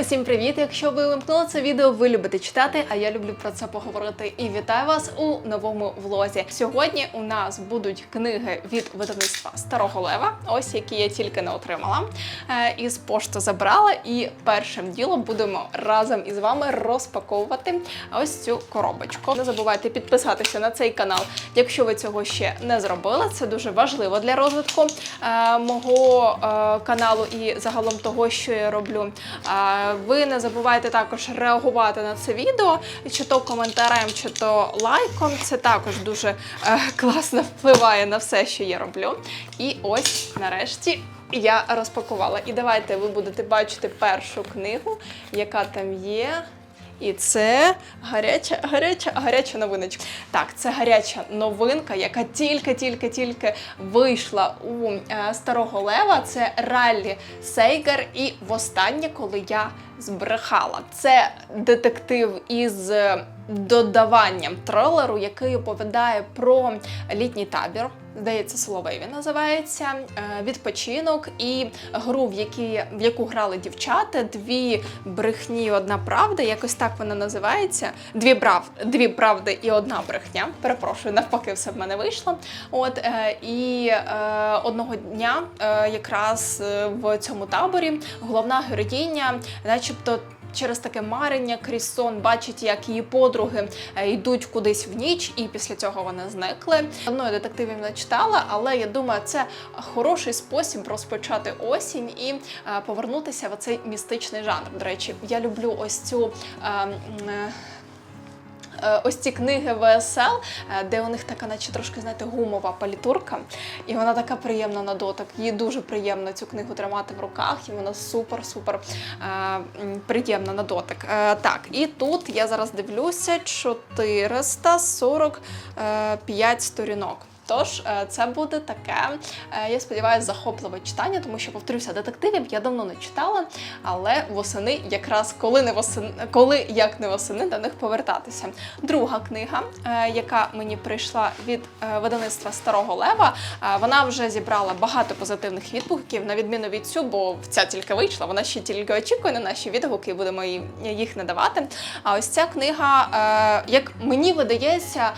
Усім привіт! Якщо ви вимкнули це відео, ви любите читати, а я люблю про це поговорити. І вітаю вас у новому влозі. Сьогодні у нас будуть книги від видавництва Старого Лева, ось які я тільки не отримала. Е, Із пошти забрала, і першим ділом будемо разом із вами розпаковувати ось цю коробочку. Не забувайте підписатися на цей канал, якщо ви цього ще не зробили. Це дуже важливо для розвитку е, мого е, каналу і загалом того, що я роблю. Ви не забувайте також реагувати на це відео, чи то коментарем, чи то лайком. Це також дуже е, класно впливає на все, що я роблю. І ось нарешті. Я розпакувала. І давайте ви будете бачити першу книгу, яка там є. І це гаряча, гаряча, гаряча новиночка. Так, це гаряча новинка, яка тільки-тільки-тільки вийшла у е, старого лева. Це раллі Сейгер. І востаннє, коли я збрехала, це детектив із е, додаванням трилеру, який оповідає про літній табір. Здається, Соловей він називається е, відпочинок і гру, в, які, в яку грали дівчата. Дві брехні, одна правда. Якось так вона називається. Дві прав, дві правди і одна брехня. Перепрошую, навпаки, все в мене вийшло. От е, і е, одного дня, якраз в цьому таборі, головна героїня, начебто. Через таке марення крізь сон бачить, як її подруги е, йдуть кудись в ніч, і після цього вони зникли. Одною детективів не читала, але я думаю, це хороший спосіб розпочати осінь і е, повернутися в цей містичний жанр. До речі, я люблю ось цю. е, е, Е, Ось ці книги ВСЛ, е, де у них така, наче трошки знаєте, гумова палітурка, і вона така приємна на дотик. Їй дуже приємно цю книгу тримати в руках, і вона супер-супер е, приємна на дотик. Е, так, і тут я зараз дивлюся 445 сторінок. Тож е, це буде таке, е, я сподіваюся, захопливе читання, тому що повторюся, детективів я давно не читала, але восени, якраз коли не восени, коли як не восени, до них повертатися. Друга книга, е, яка мені прийшла від видавництва Старого Лева, вона вже зібрала багато позитивних відгуків, на відміну від цю, бо ця тільки вийшла, вона ще тільки очікує на наші відгуки, і будемо їх надавати. А ось ця книга, як мені видається,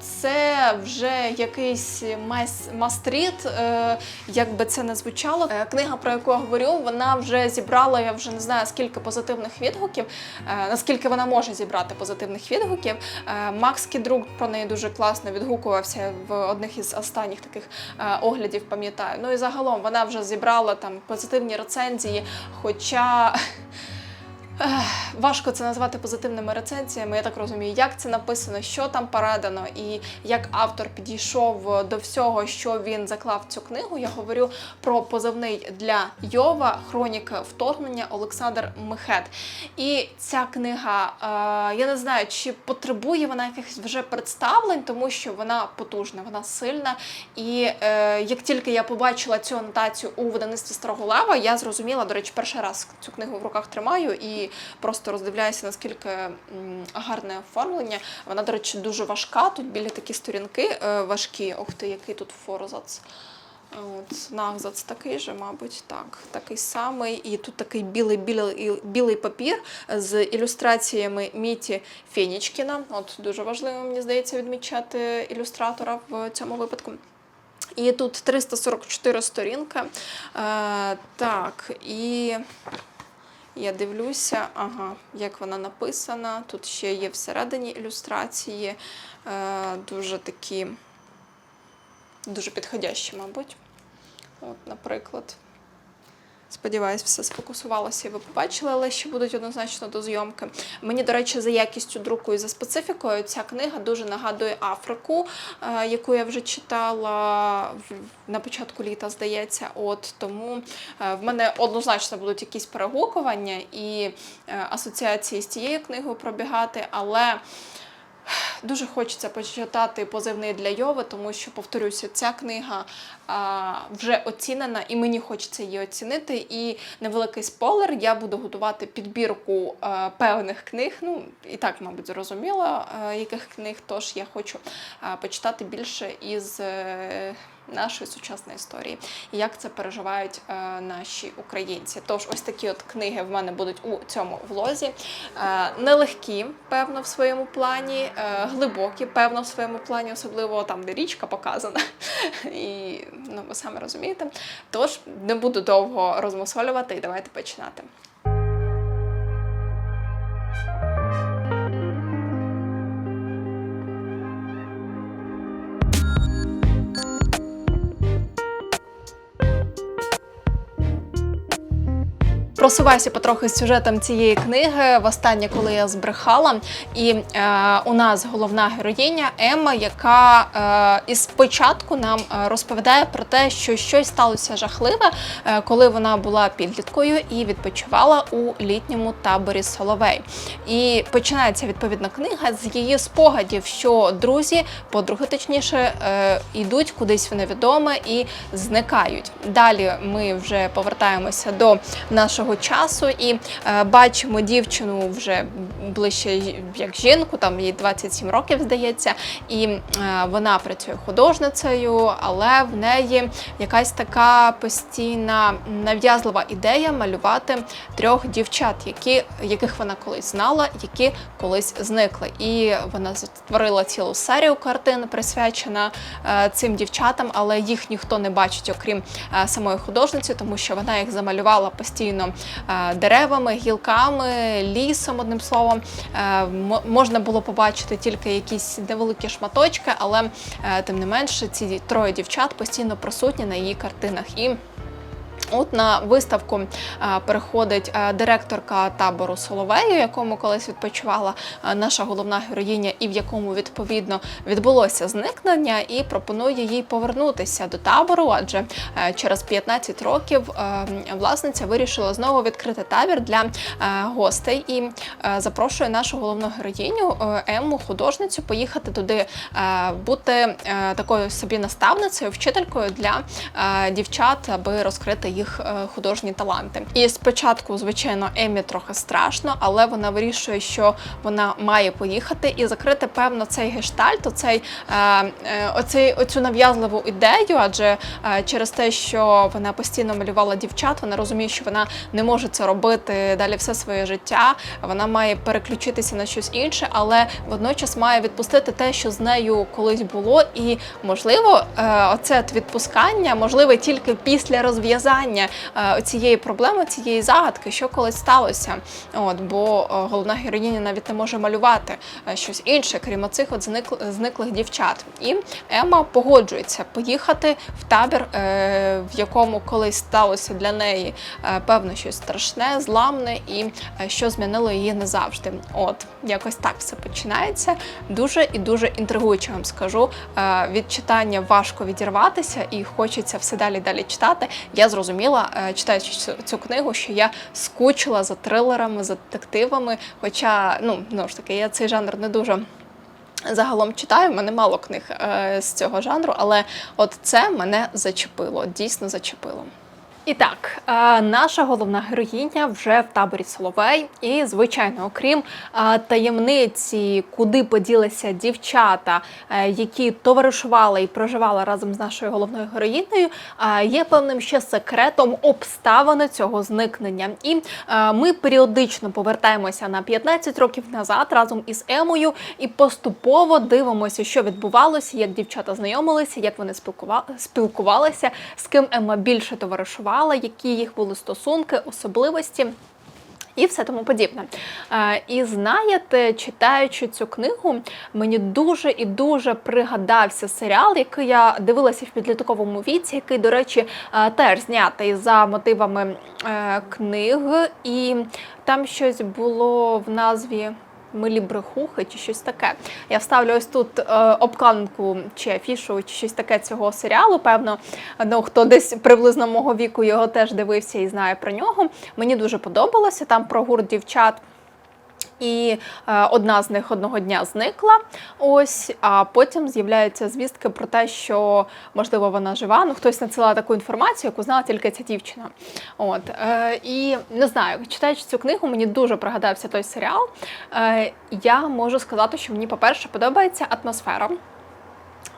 це вже якийсь мас- мастріт, е, як би це не звучало. Е, Книга, про яку я говорю, вона вже зібрала, я вже не знаю скільки позитивних відгуків, е, наскільки вона може зібрати позитивних відгуків. Макс Кідрук про неї дуже класно відгукувався в одних із останніх таких оглядів, пам'ятаю. Ну і загалом вона вже зібрала там позитивні рецензії, хоча. Важко це назвати позитивними рецензіями. Я так розумію, як це написано, що там передано, і як автор підійшов до всього, що він заклав цю книгу. Я говорю про позивний для Йова Хроніка вторгнення Олександр Мехет. І ця книга, е, я не знаю, чи потребує вона якихось вже представлень, тому що вона потужна, вона сильна. І е, як тільки я побачила цю анотацію у видавництві Старого Лева, я зрозуміла, до речі, перший раз цю книгу в руках тримаю і просто роздивляюся, наскільки гарне оформлення. Вона, до речі, дуже важка. Тут біля такі сторінки е, важкі. Ух ти, який тут форзац. От, нагзац такий же, мабуть, так, такий самий. І тут такий білий, білий, білий папір з ілюстраціями Міті Фенічкіна. От дуже важливо, мені здається, відмічати ілюстратора в цьому випадку. І тут 344 сторінки. Е, так, і я дивлюся, ага, як вона написана. Тут ще є всередині ілюстрації, е, дуже такі, дуже підходящі, мабуть. От, наприклад. Сподіваюсь, все сфокусувалося і ви побачили, але ще будуть однозначно до зйомки. Мені, до речі, за якістю друку і за специфікою ця книга дуже нагадує Африку, е, яку я вже читала на початку літа, здається. От тому е, в мене однозначно будуть якісь перегукування і е, асоціації з цією книгою пробігати, але. Дуже хочеться почитати позивний для Йови, тому що, повторюся, ця книга а, вже оцінена, і мені хочеться її оцінити. І невеликий спойлер, я буду готувати підбірку а, певних книг. Ну, і так, мабуть, зрозуміло, а, яких книг. Тож я хочу а, почитати більше із. е, нашої сучасної історії, і як це переживають е, наші українці. Тож, ось такі от книги в мене будуть у цьому влозі. Е, нелегкі, певно, в своєму плані, глибокі, певно, в своєму плані, особливо там, де річка показана. І ну, ви саме розумієте. Тож не буду довго розмусолювати і давайте починати. Просуваюся потрохи з сюжетом цієї книги. Востаннє, коли я збрехала, і е, у нас головна героїня Емма, яка е, із початку нам е, розповідає про те, що щось сталося жахливе, е, коли вона була підліткою і відпочивала у літньому таборі Соловей. І починається відповідна книга з її спогадів, що друзі, подруги точніше, е, йдуть кудись в невідоме і зникають. Далі ми вже повертаємося до нашого часу і е, бачимо дівчину вже ближче як жінку, там їй 27 років здається, і е, вона працює художницею, але в неї якась така постійна нав'язлива ідея малювати трьох дівчат, які, яких вона колись знала, які колись зникли. І вона створила цілу серію картин, присвячена е, цим дівчатам, але їх ніхто не бачить, окрім самої художниці, тому що вона їх замалювала постійно деревами, гілками, лісом, одним словом. Е, можна було побачити тільки якісь невеликі шматочки, але е, тим не менше ці троє дівчат постійно присутні на її картинах. І От на виставку е, переходить е, директорка табору Соловею, якому колись відпочивала е, наша головна героїня, і в якому відповідно відбулося зникнення, і пропонує їй повернутися до табору, адже через 15 років власниця вирішила знову відкрити табір для гостей і запрошує нашу головну героїню Емму, художницю, поїхати туди, бути такою собі наставницею, вчителькою для дівчат, аби розкрити їх е, художні таланти. І спочатку, звичайно, Емі трохи страшно, але вона вирішує, що вона має поїхати і закрити певно цей гештальт, оцей, е, е, оцей оцю нав'язливу ідею, адже через те, що вона постійно малювала дівчат, вона розуміє, що вона не може це робити далі все своє життя. Вона має переключитися на щось інше, але водночас має відпустити те, що з нею колись було, і можливо, оце відпускання можливе тільки після розв'язання е, цієї проблеми, цієї загадки, що колись сталося. От бо е, головна героїня навіть не може малювати е, щось інше, крім оцих от зникл- зниклих дівчат. І Ема погоджується поїхати в табір, в якому колись сталося для неї певно щось страшне, зламне і що змінило її назавжди. От якось так все починається. Дуже і дуже інтригуюче вам скажу. Е, Від читання важко відірватися, і хочеться все далі далі читати. Я зрозуміла, е, читаючи цю, цю книгу, що я скучила за трилерами, за детективами. Хоча, ну знову ж таки, я цей жанр не дуже. Загалом читаю, в мене мало книг е, з цього жанру, але от це мене зачепило, дійсно зачепило. І так, е, наша головна героїня вже в таборі Соловей, і звичайно, окрім е, таємниці, куди поділися дівчата, е, які товаришували і проживали разом з нашою головною героїнею, є певним ще секретом обставини цього зникнення. І ми періодично повертаємося на 15 років назад разом із Емою і поступово дивимося, що відбувалося, як дівчата знайомилися, як вони спілкува- спілкувалися, з ким Ема більше товаришувала, які їх були стосунки, особливості. І все тому подібне. Е, і знаєте, читаючи цю книгу, мені дуже і дуже пригадався серіал, який я дивилася в підлітковому віці, який, до речі, е, теж знятий за мотивами е, книг, і там щось було в назві. Милі брехухи чи щось таке. Я вставлю ось тут е, обкладинку чи афішу, чи щось таке цього серіалу. Певно, ну хто десь приблизно мого віку його теж дивився і знає про нього. Мені дуже подобалося. Там про гурт дівчат. І е, одна з них одного дня зникла. Ось, а потім з'являються звістки про те, що можливо вона жива. Ну хтось надсилав таку інформацію, яку знала тільки ця дівчина. От е, і не знаю, читаючи цю книгу, мені дуже пригадався той серіал. Е, я можу сказати, що мені, по-перше, подобається атмосфера.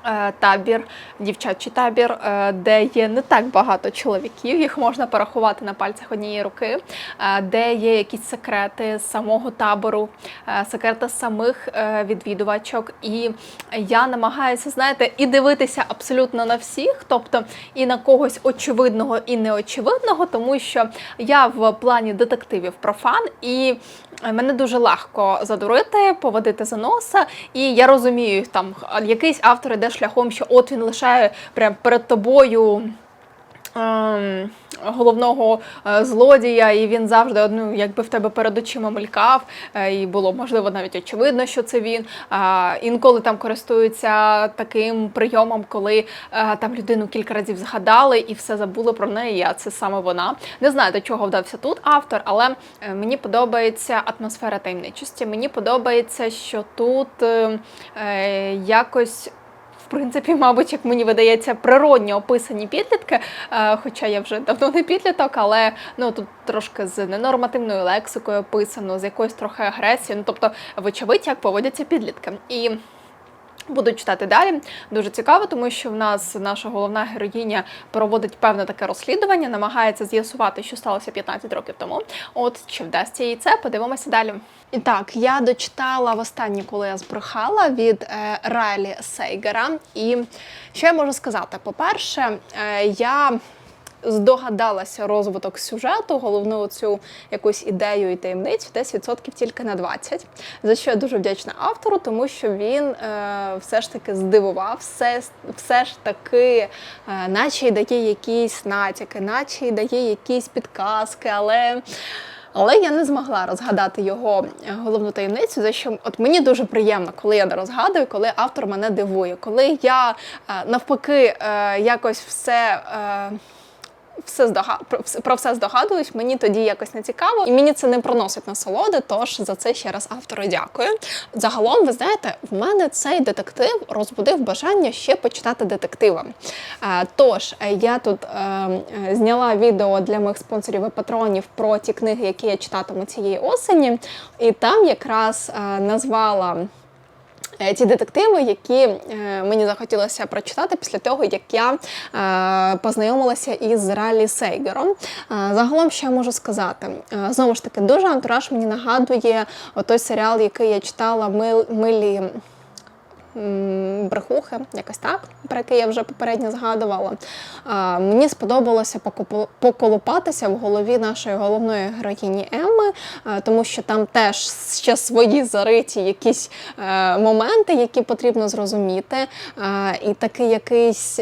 Е, табір, дівчачий табір, е, де є не так багато чоловіків, їх можна порахувати на пальцях однієї руки, е, де є якісь секрети самого табору, секрети самих відвідувачок. І я намагаюся, знаєте, і дивитися абсолютно на всіх, тобто і на когось очевидного і неочевидного, тому що я в плані детективів профан, і мене дуже легко задурити, поводити за носа. І я розумію, там якийсь автор іде шляхом, що от він лишає прямо перед тобою. ем, Головного е, злодія, і він завжди ну, якби в тебе перед очима мелькав, е, і було можливо навіть очевидно, що це він. Інколи там користуються таким прийомом, коли е, там людину кілька разів згадали і все забули про неї. А це саме вона. Не знаю, до чого вдався тут автор, але мені подобається атмосфера таємничості. Мені подобається, що тут якось. Принципі, мабуть, як мені видається, природньо описані підлітки, е, хоча я вже давно не підліток, але ну тут трошки з ненормативною лексикою описано, з якоюсь трохи агресією. Ну тобто, вочевидь, як поводяться підлітки. І Буду читати далі. Дуже цікаво, тому що в нас наша головна героїня проводить певне таке розслідування, намагається з'ясувати, що сталося 15 років тому. От чи вдасться їй це, подивимося далі. І так, я дочитала в востаннє, коли я збрехала від е, Райлі Сейгера. І що я можу сказати? По-перше, е, я здогадалася розвиток сюжету, головну цю якусь ідею і таємницю, десь відсотків тільки на 20, за що я дуже вдячна автору, тому що він е, все ж таки здивував, все, все ж таки, е, наче й дає якісь натяки, наче й дає якісь підказки, але. Але я не змогла розгадати його е, головну таємницю, за що от мені дуже приємно, коли я не розгадую, коли автор мене дивує, коли я е, навпаки е, якось все. Все здога... про все здогадуюсь, мені тоді якось не цікаво, і мені це не приносить насолоди. Тож за це ще раз автору дякую. Загалом, ви знаєте, в мене цей детектив розбудив бажання ще почитати детектива. Е, Тож е, я тут е, зняла відео для моїх спонсорів і патронів про ті книги, які я читатиму цієї осені, і там якраз назвала. Е, Ті детективи, які е, мені захотілося прочитати після того, як я е, познайомилася із Ралі Сейгером. Е, загалом, що я можу сказати? Е, знову ж таки, дуже антураж мені нагадує той серіал, який я читала Мил, Милі. Брехухи, якось так, про який я вже попередньо згадувала. Мені сподобалося поколупатися в голові нашої головної героїні Емми, а, тому що там теж ще свої зариті якісь е, моменти, які потрібно зрозуміти, а, і такий якийсь.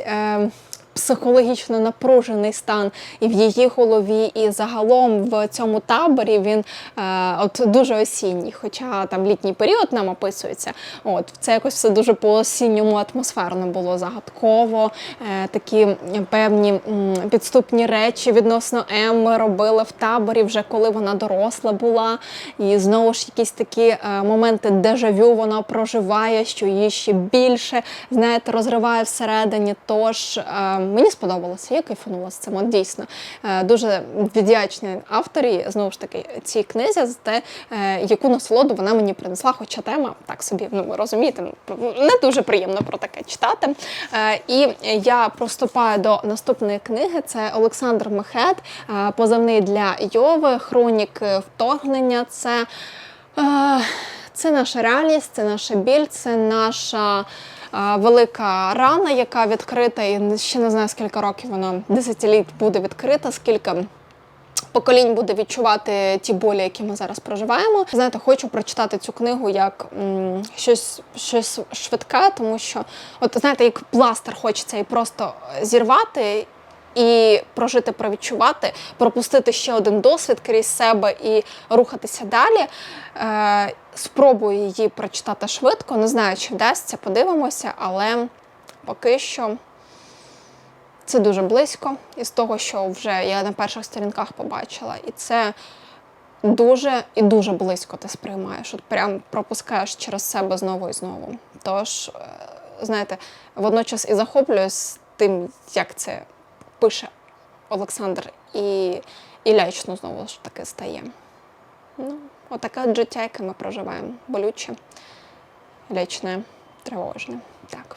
Психологічно напружений стан і в її голові, і загалом в цьому таборі він е, от дуже осінній, хоча там літній період нам описується. От це якось все дуже по осінньому атмосферно було загадково. Е, такі певні м, підступні речі відносно Емми робили в таборі, вже коли вона доросла була. І знову ж якісь такі е, моменти дежавю вона проживає, що її ще більше знаєте, розриває всередині. Тож е, мені сподобалося, я кайфанула з цим. От дійсно Е, дуже вдячна авторі знову ж таки цій книзі за те, е, яку насолоду вона мені принесла. Хоча тема так собі, ну ви розумієте, не дуже приємно про таке читати. Е, І я проступаю до наступної книги. Це Олександр Мехет, позивний для Йови, хронік вторгнення. Це Це наша реальність, це наша біль, це наша велика рана, яка відкрита, і ще не знаю, скільки років вона десятиліть буде відкрита, скільки. Поколінь буде відчувати ті болі, які ми зараз проживаємо. Знаєте, хочу прочитати цю книгу як м, щось, щось швидке, тому що, от знаєте, як пластир хочеться і просто зірвати і прожити, провідчувати, пропустити ще один досвід крізь себе і рухатися далі. Е, спробую її прочитати швидко. Не знаю, чи вдасться, подивимося, але поки що це дуже близько із того, що вже я на перших сторінках побачила. І це дуже і дуже близько ти сприймаєш. От прям пропускаєш через себе знову і знову. Тож, е, знаєте, водночас і захоплююсь тим, як це пише Олександр, і, і лячно знову ж таки стає. Ну, отаке от життя, яке ми проживаємо. Болюче, лячне, тривожне. Так.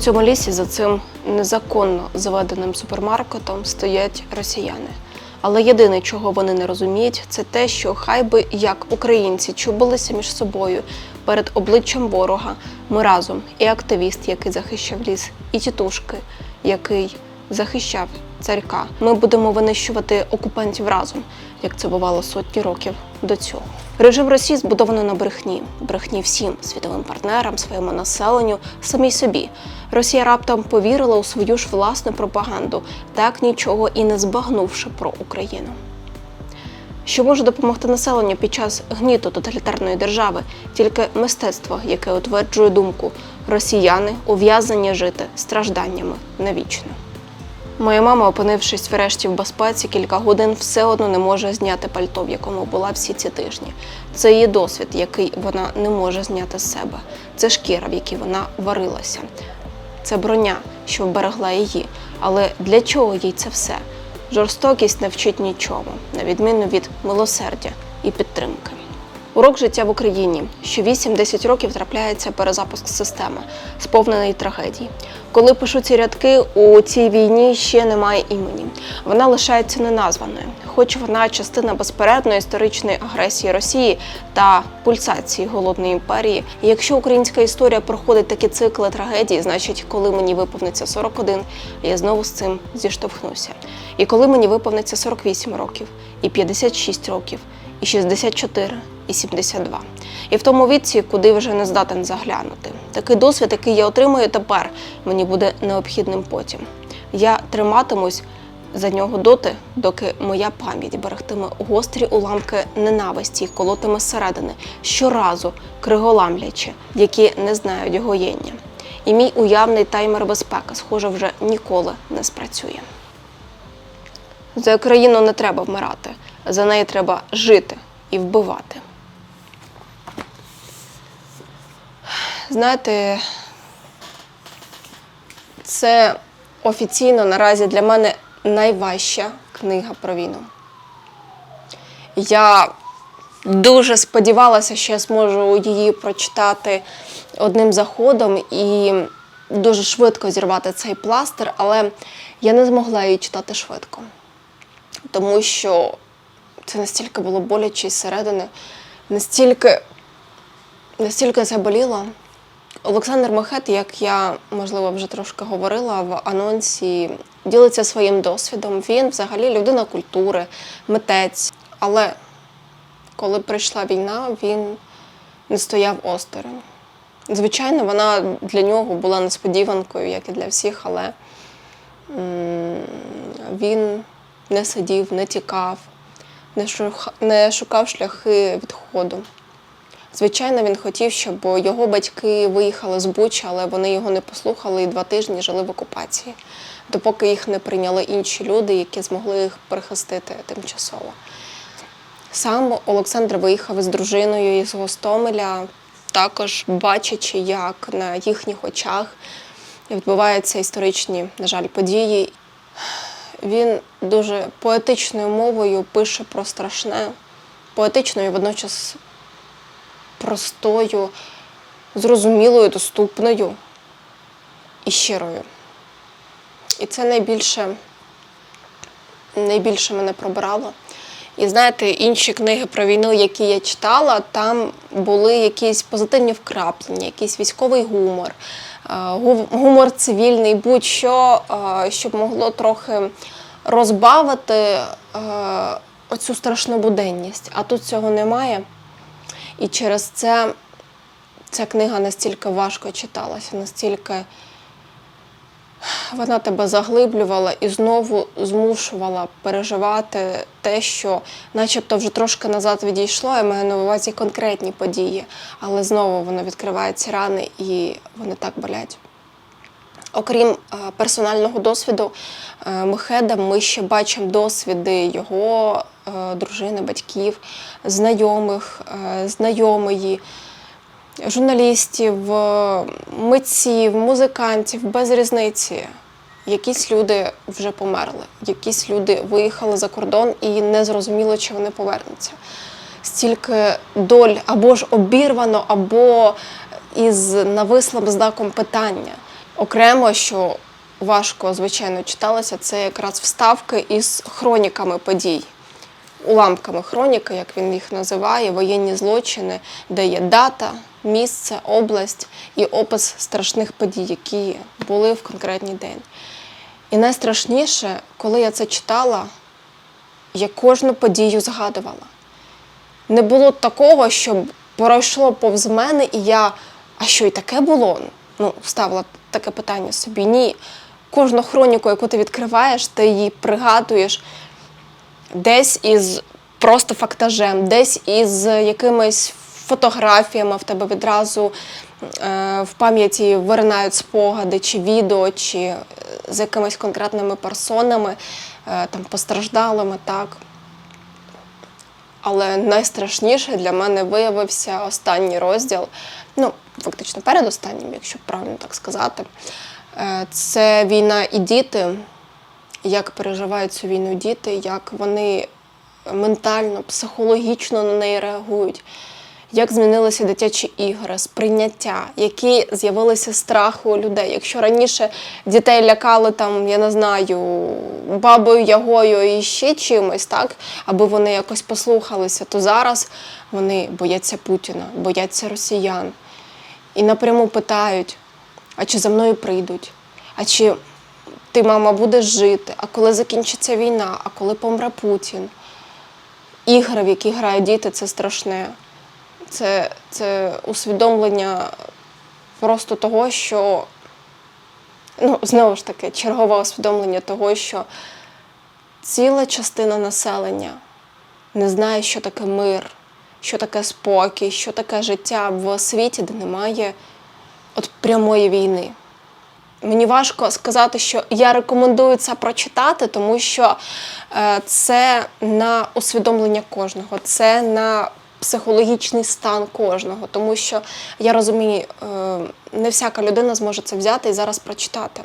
Цьому лісі за цим незаконно заведеним супермаркетом стоять росіяни. Але єдине, чого вони не розуміють, це те, що хай би як українці чубилися між собою перед обличчям ворога, ми разом і активіст, який захищав ліс, і тітушки, який захищав царька. Ми будемо винищувати окупантів разом, як це бувало сотні років до цього. Режим Росії збудовано на брехні, брехні всім світовим партнерам, своєму населенню, самій собі. Росія раптом повірила у свою ж власну пропаганду, так нічого і не збагнувши про Україну. Що може допомогти населенню під час гніту тоталітарної держави? Тільки мистецтво, яке утверджує думку росіяни ув'язані жити стражданнями навічно. Моя мама, опинившись врешті в безпеці кілька годин, все одно не може зняти пальто, в якому була всі ці тижні. Це її досвід, який вона не може зняти з себе. Це шкіра, в якій вона варилася. Це броня, що вберегла її. Але для чого їй це все? Жорстокість не вчить нічому, на відміну від милосердя і підтримки. Урок життя в Україні. Що 8-10 років трапляється перезапуск системи, сповнений трагедій. Коли пишу ці рядки, у цій війні ще немає імені. Вона лишається неназваною, хоч вона частина безпередної історичної агресії Росії та пульсації голодної імперії. Якщо українська історія проходить такі цикли трагедії, значить, коли мені виповниться 41, я знову з цим зіштовхнуся. І коли мені виповниться 48 років, і 56 років, і 64, і 72. І в тому віці, куди вже не здатен заглянути. Такий досвід, який я отримую тепер, мені буде необхідним потім. Я триматимусь за нього доти, доки моя пам'ять берегтиме гострі уламки ненависті і колотиме зсередини, щоразу криголамлячи, які не знають гоєння. І мій уявний таймер безпеки, схоже, вже ніколи не спрацює. За Україну не треба вмирати, за неї треба жити і вбивати. Знаєте, це офіційно наразі для мене найважча книга про війну. Я дуже сподівалася, що я зможу її прочитати одним заходом і дуже швидко зірвати цей пластир, але я не змогла її читати швидко, тому що це настільки було боляче зсередини, настільки, настільки це боліло. Олександр Махет, як я можливо вже трошки говорила в анонсі, ділиться своїм досвідом. Він взагалі людина культури, митець. Але коли прийшла війна, він не стояв осторонь. Звичайно, вона для нього була несподіванкою, як і для всіх, але він не сидів, не тікав, не шукав шляхи відходу. Звичайно, він хотів, щоб його батьки виїхали з Бучі, але вони його не послухали і два тижні жили в окупації, допоки їх не прийняли інші люди, які змогли їх прихистити тимчасово. Сам Олександр виїхав із дружиною із Гостомеля, також бачачи, як на їхніх очах відбуваються історичні, на жаль, події. Він дуже поетичною мовою пише про страшне, поетичною і водночас простою, зрозумілою, доступною і щирою. І це найбільше, найбільше мене пробирало. І знаєте, інші книги про війну, які я читала, там були якісь позитивні вкраплення, якийсь військовий гумор, е, гумор цивільний, будь-що, е, щоб могло трохи розбавити е, оцю страшну буденність. А тут цього немає. І через це ця книга настільки важко читалася, настільки вона тебе заглиблювала і знову змушувала переживати те, що начебто вже трошки назад відійшло, я маю на увазі конкретні події, але знову воно відкриває ці рани і вони так болять. Окрім е, персонального досвіду е, Мехеда, ми ще бачимо досвіди його е, дружини, батьків, знайомих, е, знайомої, журналістів, е, митців, музикантів, без різниці. Якісь люди вже померли, якісь люди виїхали за кордон і не зрозуміло, чи вони повернуться. Стільки доль або ж обірвано, або із навислим знаком питання. Окремо, що важко, звичайно, читалося, це якраз вставки із хроніками подій. Уламками хроніки, як він їх називає, воєнні злочини, де є дата, місце, область і опис страшних подій, які були в конкретний день. І найстрашніше, коли я це читала, я кожну подію згадувала. Не було такого, щоб пройшло повз мене, і я, а що і таке було? Ну, ставила таке питання собі. Ні. Кожну хроніку, яку ти відкриваєш, ти її пригадуєш десь із просто фактажем, десь із якимись фотографіями в тебе відразу е, в пам'яті виринають спогади, чи відео, чи е, з якимись конкретними персонами, е, там постраждалими, так. Але найстрашніше для мене виявився останній розділ, ну, фактично передостаннім, якщо правильно так сказати. Е, Це війна і діти, як переживають цю війну діти, як вони ментально, психологічно на неї реагують, як змінилися дитячі ігри, сприйняття, які з'явилися страхи у людей. Якщо раніше дітей лякали там, я не знаю, бабою ягою і ще чимось, так, аби вони якось послухалися, то зараз вони бояться Путіна, бояться росіян. І напряму питають, а чи за мною прийдуть? А чи ти, мама, будеш жити? А коли закінчиться війна? А коли помре Путін? Ігри, в які грають діти, це страшне. Це, це усвідомлення просто того, що ну, знову ж таки, чергове усвідомлення того, що ціла частина населення не знає, що таке мир, що таке спокій, що таке життя в світі, де немає от прямої війни. Мені важко сказати, що я рекомендую це прочитати, тому що е, це на усвідомлення кожного, це на психологічний стан кожного, тому що я розумію, е, не всяка людина зможе це взяти і зараз прочитати.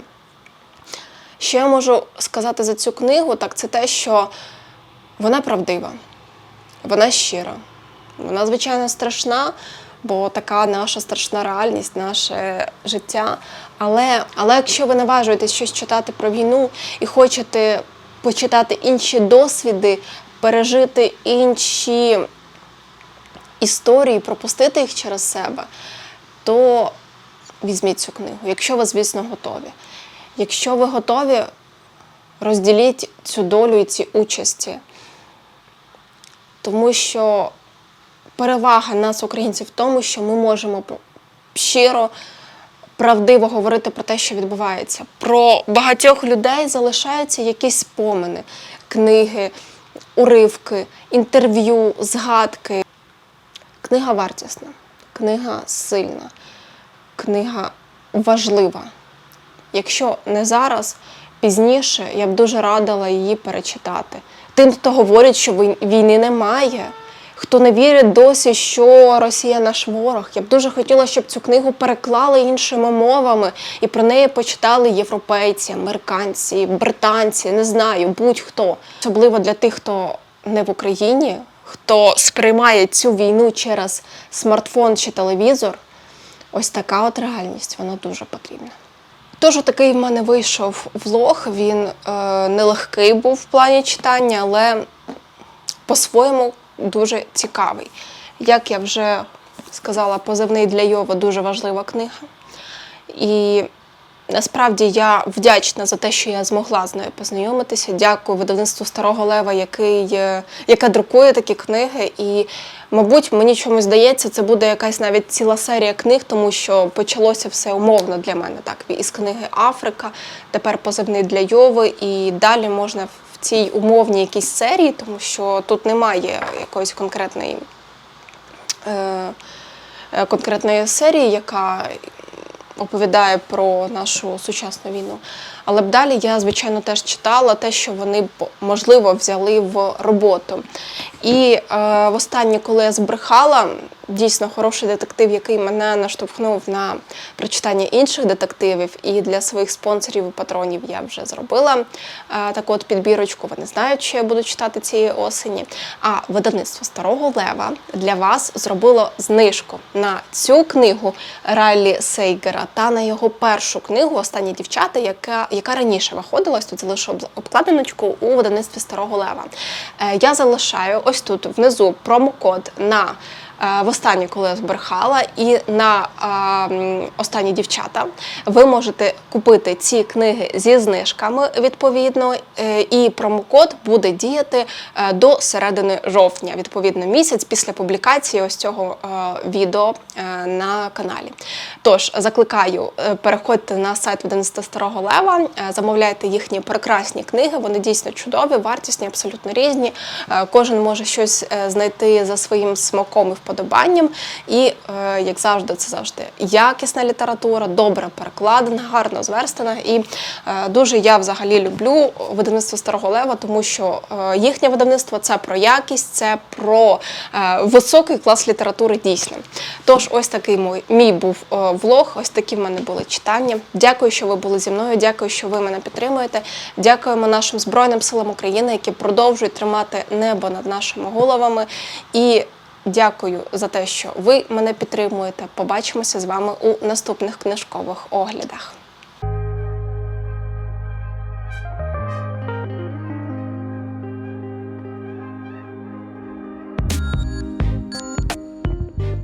Що я можу сказати за цю книгу, так це те, що вона правдива, вона щира, вона, звичайно, страшна, бо така наша страшна реальність, наше життя. Але, але якщо ви наважуєтесь щось читати про війну і хочете почитати інші досвіди, пережити інші історії, пропустити їх через себе, то візьміть цю книгу, якщо ви, звісно, готові. Якщо ви готові, розділіть цю долю і ці участі. Тому що перевага нас, українців, в тому, що ми можемо щиро, правдиво говорити про те, що відбувається. Про багатьох людей залишаються якісь спомини, книги, уривки, інтерв'ю, згадки. Книга вартісна, книга сильна, книга важлива. Якщо не зараз, пізніше я б дуже радила її перечитати. Тим, хто говорить, що війни немає, хто не вірить досі, що Росія наш ворог. Я б дуже хотіла, щоб цю книгу переклали іншими мовами і про неї почитали європейці, американці, британці, не знаю, будь-хто. Особливо для тих, хто не в Україні, хто сприймає цю війну через смартфон чи телевізор. Ось така от реальність, вона дуже потрібна. Тож такий в мене вийшов влог. Він е, нелегкий був в плані читання, але по-своєму дуже цікавий. Як я вже сказала, позивний для Йова дуже важлива книга. І насправді я вдячна за те, що я змогла з нею познайомитися. Дякую видавництву Старого Лева, який, е, яке друкує такі книги. І, мабуть, мені чомусь здається, це буде якась навіть ціла серія книг, тому що почалося все умовно для мене. Так, із книги Африка, тепер позивний для Йови, і далі можна цій умовній якійсь серії, тому що тут немає якоїсь конкретної. Е, е, конкретної серії, яка оповідає про нашу сучасну війну. Але б далі я, звичайно, теж читала те, що вони б, можливо взяли в роботу. І е, востаннє, коли я збрехала, дійсно хороший детектив, який мене наштовхнув на прочитання інших детективів. І для своїх спонсорів і патронів я вже зробила е, таку от підбірочку. Вони знають, що я буду читати цієї осені. А видавництво Старого Лева для вас зробило знижку на цю книгу Райлі Сейгера та на його першу книгу Останні дівчата, яка, яка раніше виходила. Ось тут залишу об- обкладиночку у видавництві Старого Лева. Е, Я залишаю ось тут внизу промокод на востаннє, коли я збрехала, і на е, останні дівчата ви можете купити ці книги зі знижками відповідно, е, і промокод буде діяти е, до середини жовтня, відповідно місяць після публікації ось цього е, відео е, на каналі. Тож закликаю, е, переходьте на сайт видавництва Старого Лева, е, замовляйте їхні прекрасні книги. Вони дійсно чудові, вартісні, абсолютно різні. Е, Кожен може щось е, знайти за своїм смаком і вподобанням. І, е, як завжди, це завжди якісна література, добре перекладена, гарно зверстана. І е, дуже я взагалі люблю видавництво Старого Лева, тому що е, їхнє видавництво це про якість, це про високий клас літератури дійсно. Тож, ось такий мій, мій був влог, ось такі в мене були читання. Дякую, що ви були зі мною. Дякую, що ви мене підтримуєте. Дякуємо нашим Збройним силам України, які продовжують тримати небо над нашими головами. І дякую за те, що ви мене підтримуєте. Побачимося з вами у наступних книжкових оглядах.